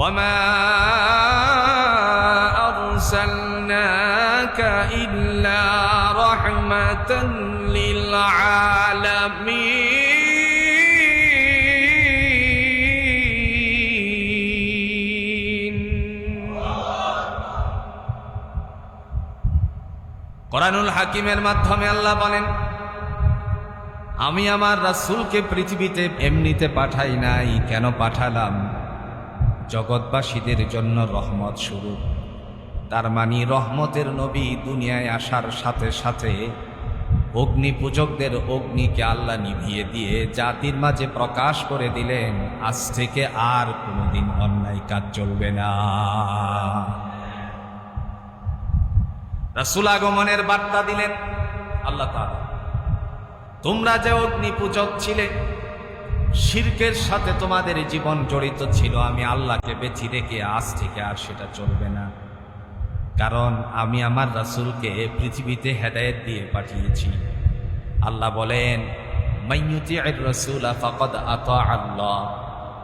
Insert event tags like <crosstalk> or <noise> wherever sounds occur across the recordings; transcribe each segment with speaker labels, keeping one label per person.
Speaker 1: وما أرسلناك إلا رحمة للعالمين কোরআনুল হাকিমের মাধ্যমে আল্লাহ বলেন আমি আমার রাসূলকে পৃথিবীতে এমনিতে পাঠাই নাই কেন পাঠালাম জগৎবাসীদের জন্য রহমত শুরু তার মানে রহমতের নবী দুনিয়ায় আসার সাথে সাথে অগ্নি পূজকদের অগ্নিকে আল্লাহ নিভিয়ে দিয়ে জাতির মাঝে প্রকাশ করে দিলেন, আজ থেকে আর কোনোদিন অন্যায় কাজ চলবে না। রাসূল আগমনের বার্তা দিলেন, আল্লাহ তোমরা যে অগ্নি পূজক ছিলে শিরকের সাথে তোমাদের জীবন জড়িত ছিল, আমি আল্লাহকে বেঁচে রেখে আজ থেকে আর সেটা চলবে না। কারণ আমি আমার রাসুলকে পৃথিবীতে হেদায়েত দিয়ে পাঠিয়েছি। আল্লাহ বলেন রাসূলা আল্লাহ।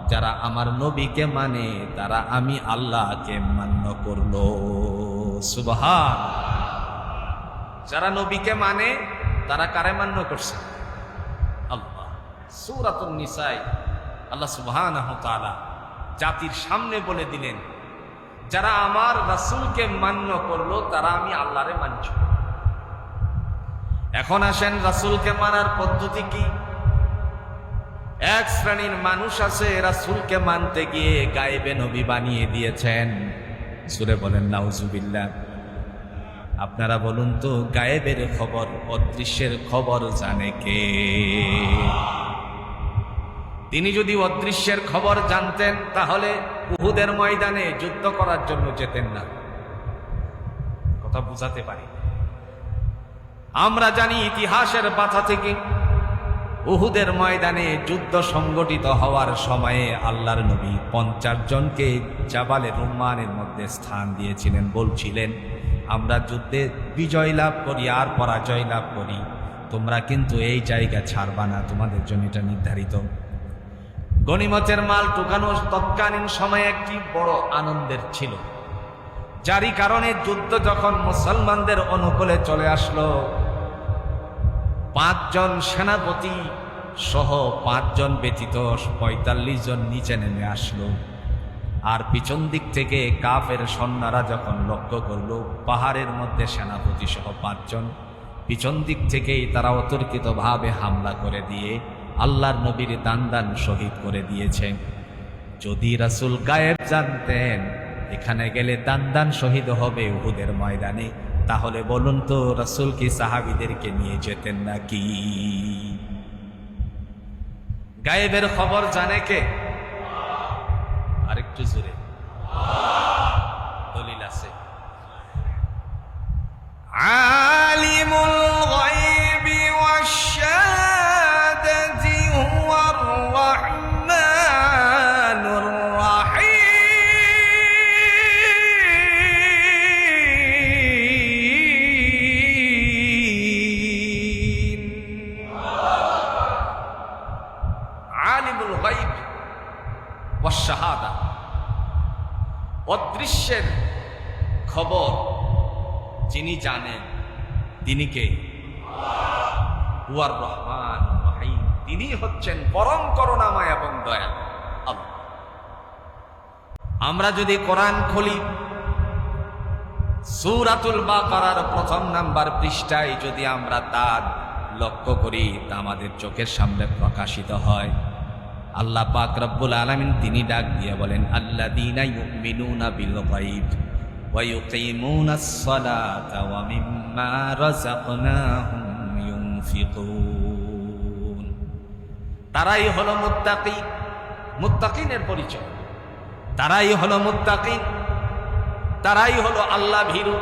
Speaker 1: যারা আমার নবীকে মানে তারা আমি আল্লাহকে মান্য করল। সুবহান। যারা নবীকে মানে তারা কারে মান্য করছে? সূরাতুন নিসাই। আল্লাহ তাআলা জাতির সামনে বলে দিলেন, যারা আমার রাসূলকে মান্য করল, তারা আমি আল্লাহরে মানছি এখন আসেন, রাসূলকে মানার পদ্ধতি কি? এক শ্রেণির মানুষ আছে, রাসূলকে মানতে গিয়ে গায়েবে নবী বানিয়ে দিয়েছেন। সুরে বলেন, নাউজুবিল্লাহ। আপনারা বলুন তো, গায়েবের খবর, অদৃশ্যের খবর জানে কে? তিনি যদি অদৃশ্যের খবর জানতেন, তাহলে উহুদের ময়দানে যুদ্ধ করার জন্য যেতেন না। কথা বুঝাতে পারি। আমরা জানি ইতিহাসের পাতা থেকে উহুদের ময়দানে যুদ্ধ সংগঠিত হওয়ার সময়ে আল্লাহর নবী পঞ্চাশ জনকে জাবালে রুম্মানের মধ্যে স্থান দিয়েছিলেন, বলছিলেন, আমরা যুদ্ধে বিজয় লাভ করি আর পরাজয় লাভ করি। তোমরা কিন্তু এই জায়গা ছাড়বা না, তোমাদের জন্য এটা নির্ধারিত। গনিমতের মাল টুকানো তৎকালীন সময়ে একটি বড় আনন্দের ছিল। যারই কারণে যুদ্ধ যখন মুসলমানদের অনুকূলে চলে আসলো, পাঁচজন সেনাপতি সহ পাঁচজন ব্যতীত পঁয়তাল্লিশ জন নিচে নেমে আসলো। আর পিছন দিক থেকে কাফের সন্ন্যারা যখন লক্ষ্য করল, পাহাড়ের মধ্যে সেনাপতি সহ পাঁচজন, পিছন দিক থেকেই তারা অতর্কিতভাবে হামলা করে দিয়ে আল্লাহর নবীর দান দান শহীদ করে দিয়েছে। যদি রাসুল গায়েব জানতেন, এখানে গেলে দান দান শহীদ হবে উহুদের ময়দানে। তাহলে বলুন তো, রাসুল কি সাহাবিদেরকে নিয়ে যেতেন নাকি? গায়েবের খবর জানে কে? আরেকটু জোরে। দলিল আছে। আলিমুল গায়বি ওয়াশ-শাহাদাতি জানেন তিনি কে? হুয়ার রহমান রহিম। তিনি হচ্ছেন পরম করুণাময় এবং দয়া আল্লাহ। আমরা যদি কোরআন খুলি, সূরাতুল বাকারার প্রথম নাম্বার পৃষ্ঠায় যদি আমরা তার লক্ষ্য করি, তা আমাদের চোখের সামনে প্রকাশিত হয়। আল্লাহ পাক রব্বুল আলামিন তিনি ডাক দিয়ে বলেন, আল্লাযীনা ইউমিনুনা বিল সালাতা ওয়া মিম্মা রাযাকনাহুম ইউনফিকুন তারাই হলো মুত্তাকি মুত্তাকিনের পরিচয়। তারাই হলো মুত্তাকিন। তারাই হলো আল্লাহ ভীরু।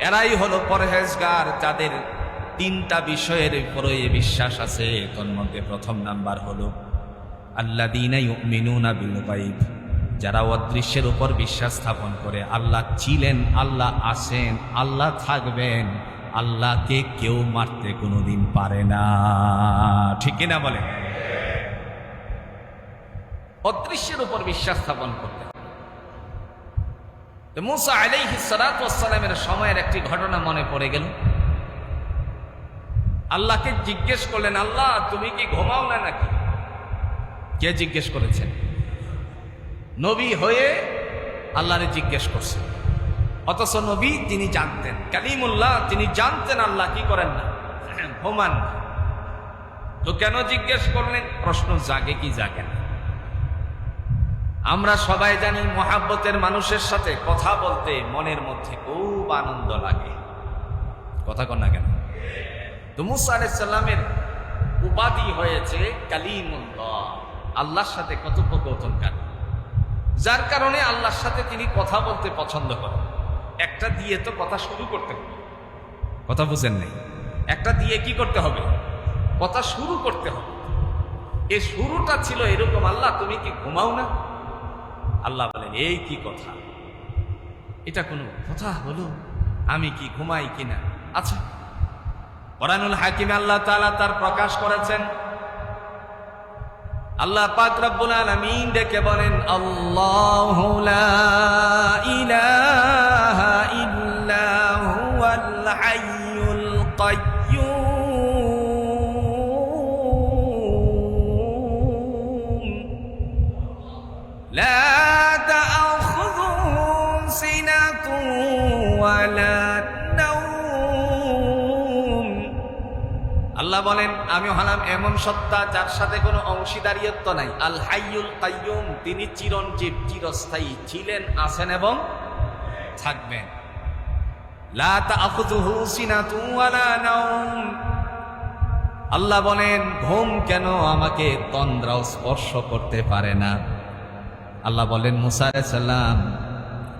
Speaker 1: এরাই হলো পরহেজগার যাদের তিনটা বিষয়ের উপরে বিশ্বাস আছে। তোর মধ্যে প্রথম নাম্বার হলো আল্লাদিনা ইউমিনুনা বিল গায়ব। যারা অদৃশ্যের উপর বিশ্বাস স্থাপন করে, আল্লাহ ছিলেন, আল্লাহ আসেন আল্লাহ থাকবেন, আল্লাহকে কেউ মারতে কোনোদিন পারে না। ঠিক কিনা বলে? অদৃশ্যের উপর বিশ্বাস স্থাপন করতে মুসা আলাইহি সালামের সময়ের একটি ঘটনা মনে পড়ে গেল। আল্লাহকে জিজ্ঞেস করলেন, আল্লাহ, তুমি কি ঘুমাও না নাকি? কে জিজ্ঞেস করেছেন? নবী হয়ে আল্লাহরে জিজ্ঞেস করছেন অথচ নবী তিনি জানতেন। কালিমুল্লাহ, তিনি জানতেন আল্লাহ কি করেন না। <clears throat> হোমান তো কেন জিজ্ঞেস করলেন? প্রশ্ন জাগে কি জাগে না। আমরা সবাই জানি মহাব্বতের মানুষের সাথে কথা বলতে মনের মধ্যে খুব আনন্দ লাগে। কথা কন না কেন? তো মুসা উপাধি হয়েছে কালিমুল্লাহ। আল্লাহর সাথে কথোপকথনকারী যার কারণে আল্লাহর সাথে তিনি কথা বলতে পছন্দ করেন। একটা দিয়ে তো কথা শুরু করতে হবে। কথা বুঝেন নেই? একটা দিয়ে কি করতে হবে? কথা শুরু করতে হবে। এ শুরুটা ছিল এরকম, আল্লাহ, তুমি কি ঘুমাও না? আল্লাহ বলেন, এই কি কথা? এটা কোনো কথা হলো? আমি কি ঘুমাই কিনা? আচ্ছা। কোরআনুল হাকিমে আল্লাহ তাআলা তার প্রকাশ করেছেন আল্লাহ পাক রব্বুল আলামিন ডেকে বলেন আল্লাহু লা ইলাহা আল্লাহ বলেন, আমি হলাম এমন সত্তা যার সাথে কোনো অংশীদারিত্ব নাই। আল হাইয়ুল কাইয়ুম, তিনি চিরঞ্জীব, চিরস্থায়ী ছিলেন, আছেন এবং থাকবেন। আল্লাহ বলেন, ঘুম কেন আমাকে তন্দ্রাও স্পর্শ করতে পারে না? আল্লাহ বলেন, মুসা সাল্লাম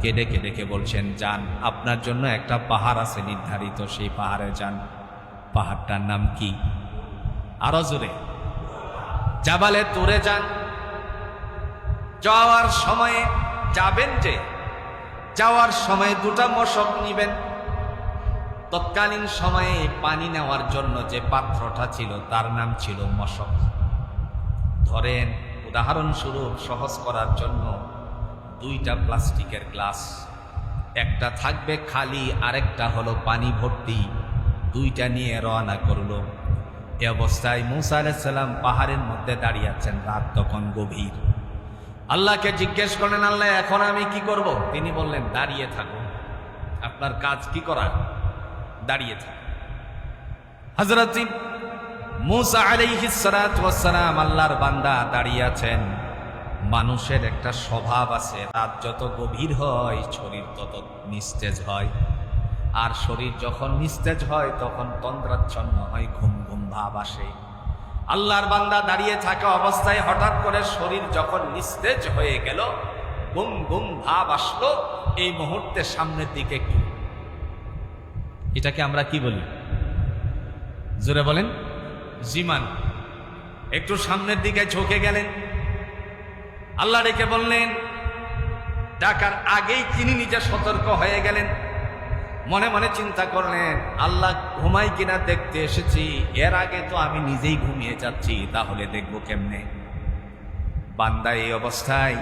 Speaker 1: কেঁদে কেঁদে কে বলছেন যান আপনার জন্য একটা পাহাড় আছে নির্ধারিত, সেই পাহাড়ে যান পাহাড়টার নাম কি? আরও জোরে। জাবালে তোরে যান। যাওয়ার সময়ে যাবেন যে, যাওয়ার সময়ে দুটা মশক নিবেন। তৎকালীন সময়ে পানি নেওয়ার জন্য যে পাত্রটা ছিল, তার নাম ছিল মশক। ধরেন উদাহরণস্বরূপ সহজ করার জন্য দুইটা প্লাস্টিকের গ্লাস। একটা থাকবে খালি, আরেকটা হলো পানি ভর্তি। দুইটা নিয়ে রওনা করল। এ অবস্থায় মুসা আলাইসাল্লাম পাহাড়ের মধ্যে দাঁড়িয়ে আছেন, রাত তখন গভীর। আল্লাহকে জিজ্ঞেস করেন আল্লাহ, এখন আমি কি করব? তিনি বললেন, দাঁড়িয়ে থাকুন আপনার কাজ কি করা? দাঁড়িয়ে থাকুন হজরত মুসা আলাইহিসালাম আল্লাহর বান্দা দাঁড়িয়ে আছেন। মানুষের একটা স্বভাব আছে, রাত যত গভীর হয়, শরীর তত নিস্তেজ হয়। আর শরীর যখন নিস্তেজ হয়, তখন তন্দ্রাচ্ছন্ন হয়, ঘুম ঘুম ভাব আসে। আল্লাহর বান্দা দাঁড়িয়ে থাকা অবস্থায় হঠাৎ করে শরীর যখন নিস্তেজ হয়ে গেল গুম গুম ভাব আসলো, এই মুহূর্তে সামনের দিকে একটু। এটাকে আমরা কি বলি? জোরে বলেন। জিমান। একটু সামনের দিকে ঝোঁকে গেলেন। আল্লাহ রেখে বললেন, ডাকার আগেই তিনি নিজে সতর্ক হয়ে গেলেন। মনে মনে চিন্তা করলেন, আল্লাহ ঘুমাই কিনা দেখতে এসেছি, এর আগে তো আমি নিজেই ঘুমিয়ে যাচ্ছি, তাহলে দেখব কেমনে? বান্দা এই অবস্থায়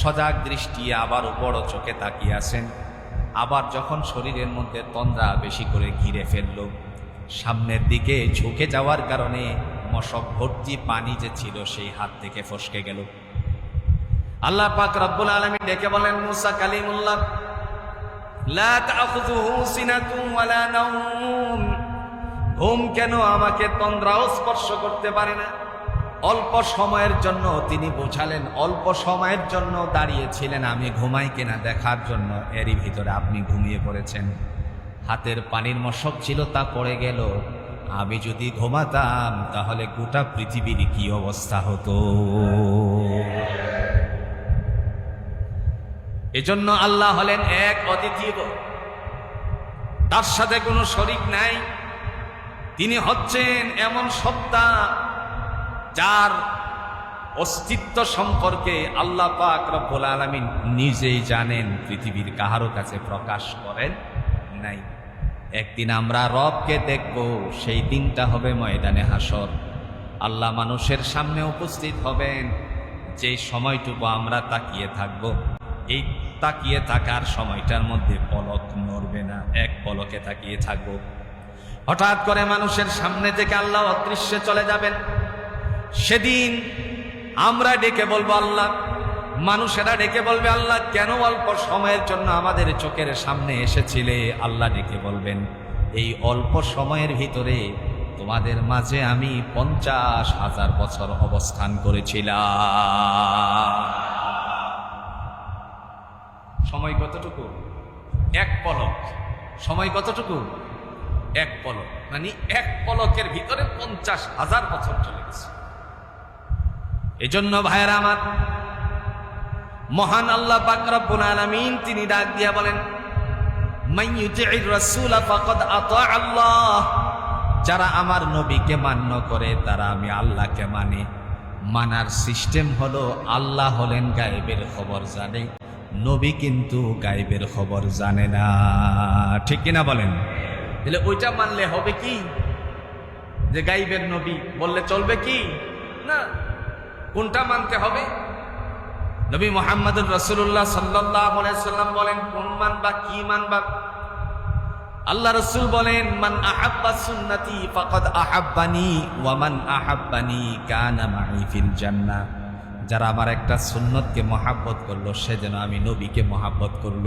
Speaker 1: সজাগ দৃষ্টি আবার বড় চোখে তাকিয়ে আছেন, আবার যখন শরীরের মধ্যে তন্দ্রা বেশি করে ঘিরে ফেলল, সামনের দিকে ঝুঁকে যাওয়ার কারণে মশক ভর্তি পানি যে ছিল সেই হাত থেকে ফসকে গেল। আল্লাহ পাক রব্বুল আলমী ডেকে বলেন মুসা কালিমুল্লাহ লা তাখুযুহু সিনাতুন ওয়ালা ঘুম কেন আমাকে তন্দ্রাও স্পর্শ করতে পারে না? অল্প সময়ের জন্য তিনি বোঝালেন, অল্প সময়ের জন্য দাঁড়িয়েছিলেন আমি, ঘুমাই কিনা দেখার জন্য। এরই ভিতরে আপনি ঘুমিয়ে পড়েছেন। হাতের পানির মশক ছিল, তা পড়ে গেল। আমি যদি ঘুমাতাম, তাহলে গোটা পৃথিবীর কি অবস্থা হতো? এজন্য আল্লাহ হলেন এক অদ্বিতীয় তার সাথে কোনো শরিক নাই। তিনি হচ্ছেন এমন সত্তা যার অস্তিত্ব সম্পর্কে আল্লাহ পাক রব্বুল আলমিন নিজেই জানেন, পৃথিবীর কাহারও কাছে প্রকাশ করেন নাই। একদিন আমরা রবকে দেখব, সেই দিনটা হবে ময়দানে হাসর আল্লাহ মানুষের সামনে উপস্থিত হবেন, যে সময়টুকু আমরা তাকিয়ে থাকব। এই তাকিয়ে থাকার সময়টার মধ্যে পলক নড়বে না, এক পলকে তাকিয়ে থাকব। হঠাৎ করে মানুষের সামনে থেকে আল্লাহ অদৃশ্যে চলে যাবেন। সেদিন আমরা ডেকে বলব, আল্লাহ, মানুষেরা ডেকে বলবে, আল্লাহ, কেন অল্প সময়ের জন্য আমাদের চোখের সামনে এসেছিলে? আল্লাহ ডেকে বলবেন, এই অল্প সময়ের ভিতরে তোমাদের মাঝে আমি পঞ্চাশ হাজার বছর অবস্থান করেছিলাম। সময় কতটুকু? এক পলক। সময় কতটুকু? এক পলক। মানে এক পলকের ভিতরে পঞ্চাশ হাজার বছর চলে গেছে। এই জন্য ভাইয়েরা আমার, মহান আল্লাহ বাকরাবুল আলামিন তিনি ডাক দিয়া বলেন যারা আমার নবীকে মান্য করে, তারা আমি আল্লাহকে মানে। মানার সিস্টেম হলো, আল্লাহ হলেন গায়েবের খবর জানে। নবী কিন্তু গাইবের খবর জানে না। ঠিক কিনা বলেন? তাহলে ওইটা মানলে হবে কি? যে গাইবের নবী, বললে চলবে কি? না। কোনটা মানতে হবে? নবী মোহাম্মদ রসুল্লাহ সাল্লাম বলেন, কোন মানবা, কি মানবা? আল্লাহ রসুল বলেন, মান আহাব্বা সুন্নতি ফাকাদ আহাব্বানি ওয়ামান আহাব্বানি কানা মাই ফিল জান্নাহ। যারা আমার একটা সুন্নতকে মহাব্বত করল, সে যেন আমি নবীকে মহাব্বত করল।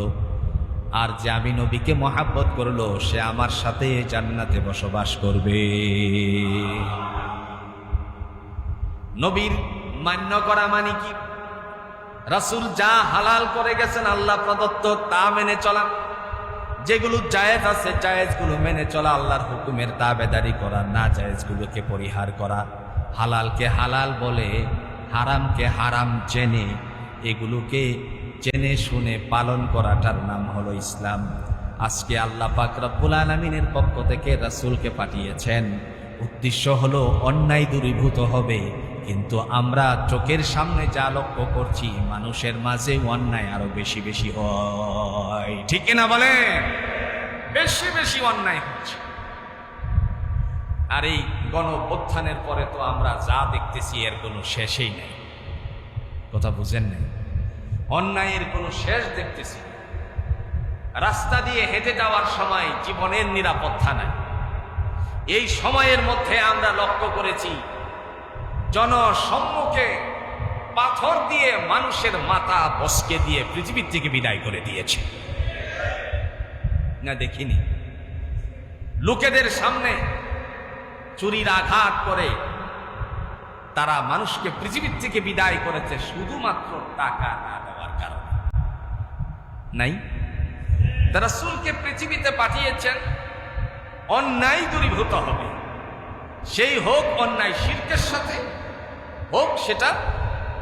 Speaker 1: আর যে আমি নবীকে মহাব্বত করল, সে আমার সাথে জান্নাতে বসবাস করবে। নবীর মান্য করা মানে কি? রাসূল যা হালাল করে গেছেন, আল্লাহ প্রদত্ত তা মেনে চলা। যেগুলো জায়েজ আছে, জায়েজগুলো মেনে চলা, আল্লাহর হুকুমের তাবেদারি করা, না জায়েজগুলোকে পরিহার করা। হালালকে হালাল বলে হারামকে হারাম জেনে, এগুলোকে জেনে শুনে পালন করাটার নাম হলো ইসলাম। আজকে আল্লাহ পাক আলমিনের পক্ষ থেকে রাসূলকে পাঠিয়েছেন। উদ্দেশ্য হলো অন্যায় দূরীভূত হবে, কিন্তু আমরা চোখের সামনে যা লক্ষ্য করছি, মানুষের মাঝে অন্যায় আরও বেশি বেশি হয়। ঠিক কিনা বলে বেশি বেশি অন্যায় হচ্ছে। আর এই গণঅভ্যুত্থানের পরে তো আমরা যা দেখতেছি, এর কোনো শেষই নেই। কথা বুঝেন নাই? অন্যায়ের কোনো শেষ দেখতেছি রাস্তা দিয়ে হেঁটে যাওয়ার সময় জীবনের নিরাপত্তা নাই। এই সময়ের মধ্যে আমরা লক্ষ্য করেছি, জনসম্মুখে পাথর দিয়ে মানুষের মাথা বসকে দিয়ে পৃথিবীর থেকে বিদায় করে দিয়েছে। না দেখিনি? লোকেদের সামনে চুরির আঘাত করে তারা মানুষকে পৃথিবীর থেকে বিদায় করেছে শুধুমাত্র টাকা না দেওয়ার কারণে। নাই? তারা সুলকে পৃথিবীতে পাঠিয়েছেন, অন্যায় দূরীভূত হবে। সেই হোক অন্যায় শিল্পের সাথে, হোক সেটা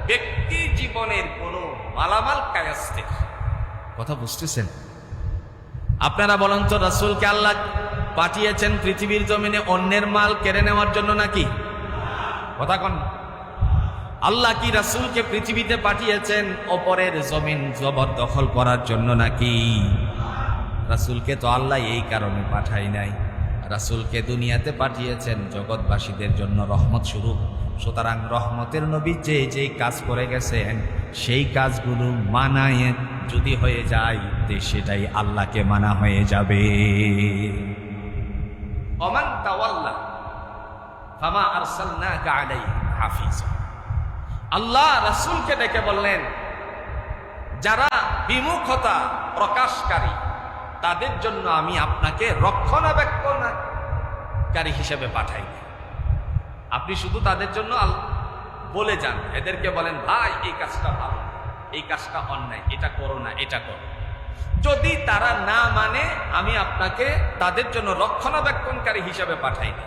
Speaker 1: ব্যক্তি জীবনের কোনো মালামাল কায়াস্তে কথা বুঝতেছেন? আপনারা বলেন তো রাসুলকে আল্লাহ পাঠিয়েছেন পৃথিবীর জমিনে অন্যের মাল কেড়ে নেওয়ার জন্য নাকি? কথা কন। আল্লাহ কি রাসুলকে পৃথিবীতে পাঠিয়েছেন অপরের জমিন জবরদখল করার জন্য নাকি? রাসুলকে তো আল্লাহ এই কারণে পাঠাই নাই। রাসুলকে দুনিয়াতে পাঠিয়েছেন জগৎবাসীদের জন্য রহমত স্বরূপ। সুতরাং রহমতের নবী যে যে কাজ করে গেছেন, সেই কাজগুলো মানায়। যদি হয়ে যায় সেটাই আল্লাহকে মানা হয়ে যাবে। অমান তাওয়াল্লা হাফিজা। আল্লাহ রাসূলকে ডেকে বললেন, যারা বিমুখতা প্রকাশকারী, তাদের জন্য আমি আপনাকে রক্ষণাবেক্ষণকারী হিসেবে পাঠাই আপনি শুধু তাদের জন্য বলে যান, এদেরকে বলেন, ভাই, এই কাজটা ভালো, এই কাজটা অন্যায়, এটা করো না, এটা করো। যদি তারা না মানে আমি আপনাকে তাদের জন্য রক্ষণাবেক্ষণকারী হিসেবে পাঠাই না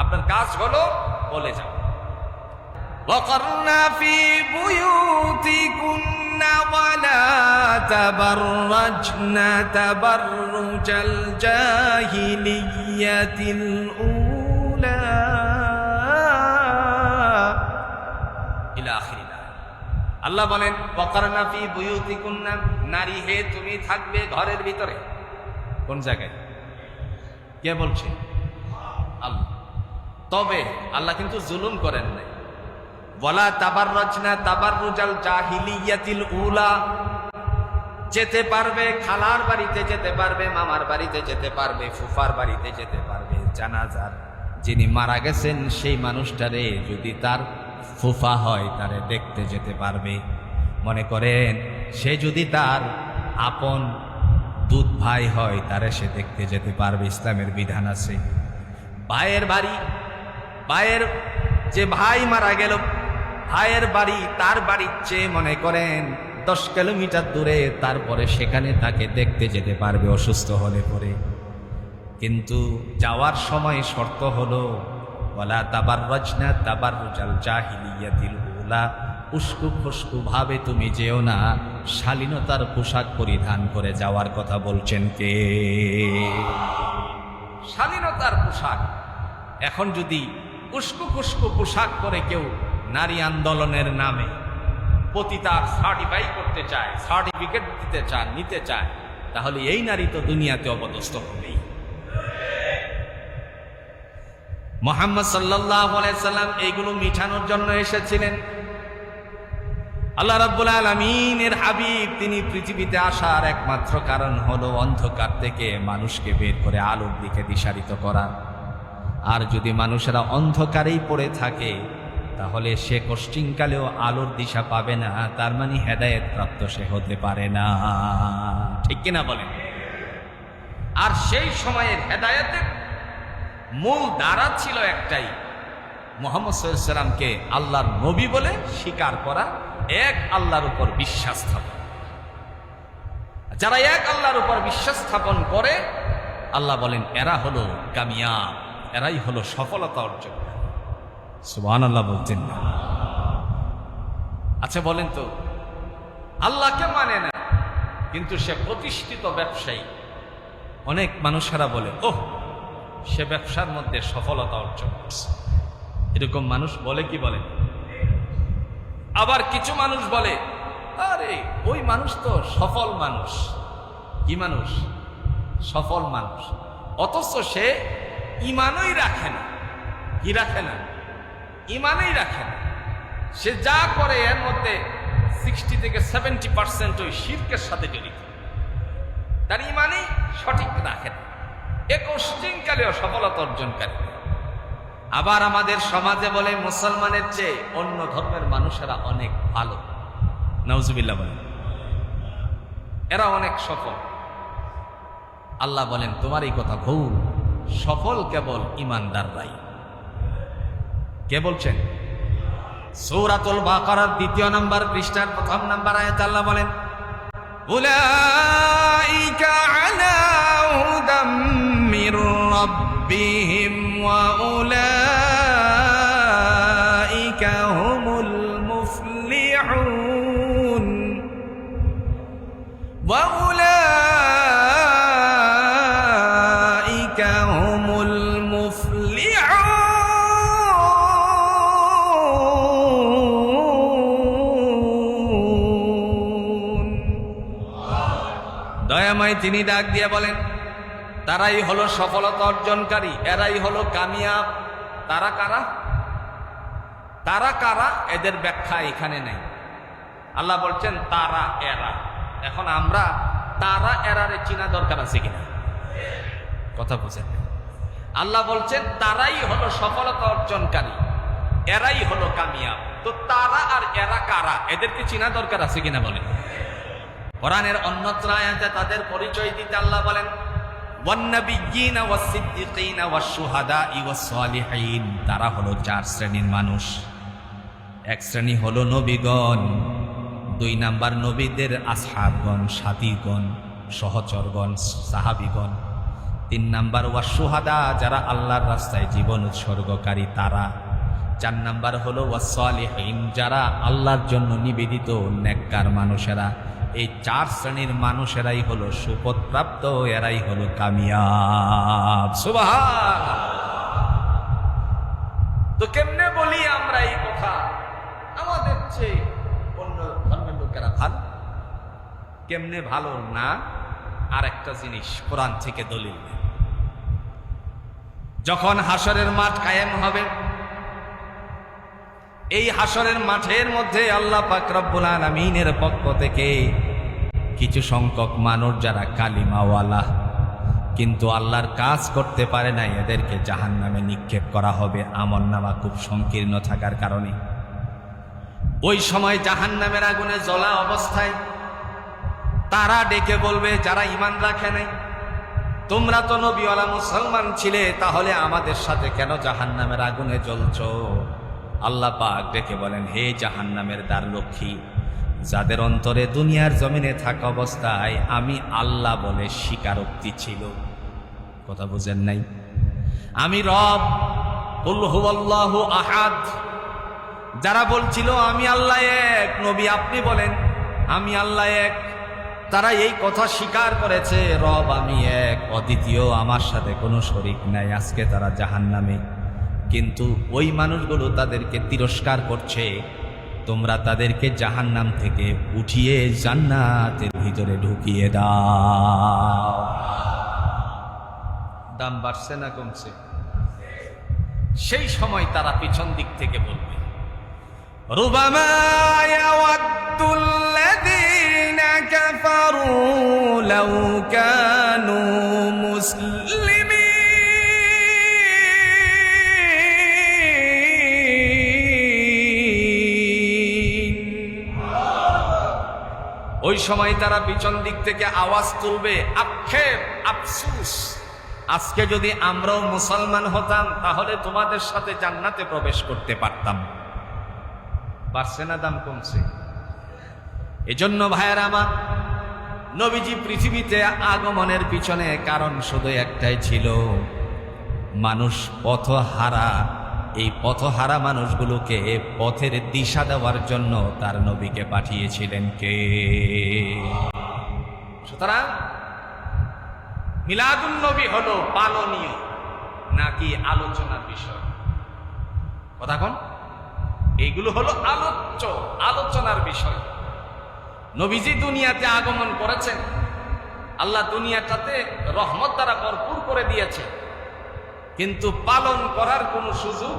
Speaker 1: আপনার কাজ হলো বলে যাও وقرنا في بيوتكن ولا تبرجن تبرج الجاهلية الأولى আল্লাহ বলেন বকরনা ফি বুয়ুতিকুন্না। নারী, হে, তুমি থাকবে ঘরের ভিতরে। কোন জায়গায়? কে বলছে? আল্লাহ। তবে আল্লাহ কিন্তু জুলুম করেন নাই। বলা তাবার রচনা তাবার রুজাল জাহিলিয়াতিল উলা। যেতে পারবে, খালার বাড়িতে যেতে পারবে, মামার বাড়িতে যেতে পারবে, ফুফার বাড়িতে যেতে পারবে, জানাজার। যিনি মারা গেছেন, সেই মানুষটারে যদি তার ফুফা হয়, তারে দেখতে যেতে পারবে। মনে করেন, সে যদি তার আপন দুধ ভাই হয়, তারে সে দেখতে যেতে পারবে, ইসলামের বিধান আছে। ভাইয়ের বাড়ি, ভাইয়ের যে ভাই মারা গেল, ভাইয়ের বাড়ি, তার বাড়ির চেয়ে মনে করেন, দশ কিলোমিটার দূরে, তারপরে সেখানে তাকে দেখতে যেতে পারবে, অসুস্থ হলে পরে। কিন্তু যাওয়ার সময় শর্ত হলো বলা তাবার রচনা তাবার রুজাল জাহিলিয়াতিল উলা। উস্কু ফুস্কু ভাবে তুমি যেও না, শালীনতার পোশাক পরিধান করে যাওয়ার কথা বলছেন কে? শালীনতার পোশাক। এখন যদি উস্কু ফুস্কু পোশাক করে কেউ নারী আন্দোলনের নামে পতিতার সার্টিফাই করতে চায় সার্টিফিকেট দিতে চান নিতে চায়, তাহলে এই নারী তো দুনিয়াতে অপদস্থ হবেই। মোহাম্মদ সাল্লাহ সাল্লাম এইগুলো মিঠানোর জন্য এসেছিলেন। আল্লাহ রাব্বুল আলমিনের হাবিব তিনি পৃথিবীতে আসার একমাত্র কারণ হলো অন্ধকার থেকে মানুষকে বের করে আলোর দিকে দিশারিত করা। আর যদি মানুষেরা অন্ধকারেই পড়ে থাকে, তাহলে সে কষ্টিংকালেও আলোর দিশা পাবে না, তার মানে হেদায়েত প্রাপ্ত সে হতে পারে না। ঠিক কিনা বলেন? আর সেই সময়ের হেদায়েতের মূল দ্বারা ছিল একটাই। মোহাম্মদ সাল্লামকে আল্লাহর নবী বলে স্বীকার করা, এক আল্লাহর উপর বিশ্বাস স্থাপন। যারা এক আল্লাহর উপর বিশ্বাস স্থাপন করে, আল্লাহ বলেন, এরা হলো কামিয়াব, এরাই হলো সফলতা অর্জন সুবান আল্লাহ বলছেন না। আচ্ছা বলেন তো, আল্লাহকে মানে না, কিন্তু সে প্রতিষ্ঠিত ব্যবসায়ী। অনেক মানুষেরা বলে, ওহ সে ব্যবসার মধ্যে সফলতা অর্জন করছে। এরকম মানুষ বলে কি বলে? আবার কিছু মানুষ বলে, আরে, ওই মানুষ তো সফল মানুষ। কি মানুষ? সফল মানুষ। অথচ সে ইমানই রাখে না। কি রাখে না? ইমানই রাখে না। সে যা করে, এর মধ্যে সিক্সটি থেকে সেভেন্টি পার্সেন্ট ওই শির্কের সাথে জড়িত। তার ইমানই সঠিক রাখে না। এ কোশ্চিনকালেও সফলতা অর্জনকারী। আবার আমাদের সমাজে বলে, মুসলমানের চেয়ে অন্য ধর্মের মানুষেরা অনেক ভালো। নওজুবিল্লা বলেন। এরা অনেক সফল। আল্লাহ বলেন, তোমার এই কথা ভুল। সফল কেবল ইমানদাররাই। কে বলছেন? সৌরাতুল বাকারার দ্বিতীয় নাম্বার পৃষ্ঠার প্রথম নাম্বার আয়াত আল্লাহ বলেন, উলাইকা আলা হুদাম উলাইকা হুমুল মুফলিহুন ওয়া উলাইকা হুমুল মুফলিহুন দয়াময় তিনি ডাক দিয়ে বলেন তারাই হলো সফলতা অর্জনকারী, এরাই হলো কামিয়াব। তারা কারা? তারা কারা? এদের ব্যাখ্যা এখানে নেই। আল্লাহ বলছেন, তারা, এরা। এখন আমরা তারা, এরারে চিনা দরকার আছে কিনা? কথা বুঝেন। আল্লাহ বলছেন, তারাই হলো সফলতা অর্জনকারী, এরাই হলো কামিয়াব। তো তারা আর এরা কারা? এদেরকে চিনা দরকার আছে কিনা বলেন? কোরআনের অন্যত্র আয়াতে তাদের পরিচয় দিতে আল্লাহ বলেন তারা হলো চার শ্রেণির মানুষ। এক শ্রেণি হলো নবীগণ, দুই নাম্বার নবীদের আসহাবগণ, সাথীগণ, সহচরগণ, সাহাবিগণ। তিন নাম্বার ওয়াসুহাদা যারা আল্লাহর রাস্তায় জীবন উৎসর্গকারী, তারা। চার নাম্বার হলো ওয়াসলিহীন যারা আল্লাহর জন্য নিবেদিত নেককার মানুষেরা। এই চার শ্রেণির মানুষেরাই হলো সুপদপ্রাপ্ত, এরাই হলো কামিয়াব। সুবহান তো কেমনে বলি আমরা এই কথা? আমাদের চেয়ে অন্য ধর্মের লোকেরা ভালো। কেমনে ভালো না? আর একটা জিনিস কোরআন থেকে দলিল যখন হাসরের মাঠ কায়েম হবে এই হাসরের মাঠের মধ্যে আল্লাহ পাক রব্বুল আলামিনের পক্ষ থেকে কিছু সংখ্যক মানুষ যারা কালিমাওয়ালা, কিন্তু আল্লাহর কাজ করতে পারে না, এদেরকে জাহান নামে নিক্ষেপ করা হবে আমল নামা খুব সংকীর্ণ থাকার কারণে। ওই সময় জাহান নামের আগুনে জ্বলা অবস্থায় তারা ডেকে বলবে, যারা ইমান রাখে নাই, তোমরা তো নবীওয়ালা মুসলমান ছিলে, তাহলে আমাদের সাথে কেন জাহান নামের আগুনে জ্বলছ? আল্লাহ পাক ডেকে বলেন, হে জাহান নামের দ্বার লক্ষ্মী, যাদের অন্তরে দুনিয়ার জমিনে থাকা অবস্থায় আমি আল্লাহ বলে স্বীকারোক্তি ছিল। কথা বুঝেন নাই? আমি রব, কুল আহাদ, যারা বলছিল আমি আল্লাহ এক, নবী আপনি বলেন, আমি আল্লাহ এক, তারা এই কথা স্বীকার করেছে, রব আমি এক, অদ্বিতীয় আমার সাথে কোনো শরিক নাই, আজকে তারা জাহান নামে কিন্তু ওই মানুষগুলো তাদেরকে তিরস্কার করছে। তোমরা তাদেরকে জাহান নাম থেকে উঠিয়ে জান্নাতের ভিতরে ঢুকিয়ে দাও। দাম বাড়ছে না কমছে? সেই সময় তারা পিছন দিক থেকে বলবে রুবামায়াওয়াদ্দুল্লাযীনা কাফারু লাউ কানু ওই সময় তারা পিছন দিক থেকে আওয়াজ তুলবে, আক্ষেপ, আফসুস। আজকে যদি আমরাও মুসলমান হতাম, তাহলে তোমাদের সাথে জান্নাতে প্রবেশ করতে পারতাম। বাড়ছে না দাম কমছে। এজন্য ভাইয়ের আমার, নবীজি পৃথিবীতে আগমনের পিছনে কারণ শুধু একটাই ছিল, মানুষ পথহারা। এই পথহারা মানুষগুলোকে পথের দিশা দেওয়ার জন্য তার নবীকে পাঠিয়েছিলেন কে? সুতরাং মিলাদুন নবী হলো পালনীয়, নাকি আলোচনার বিষয়? কথা কোন। এইগুলো হলো আলোচ্য, আলোচনার বিষয়। নবীজি দুনিয়াতে আগমন করেছেন। আল্লাহ দুনিয়াটাতে রহমত দ্বারা ভরপুর করে দিয়েছে কিন্তু পালন করার কোনো সুযোগ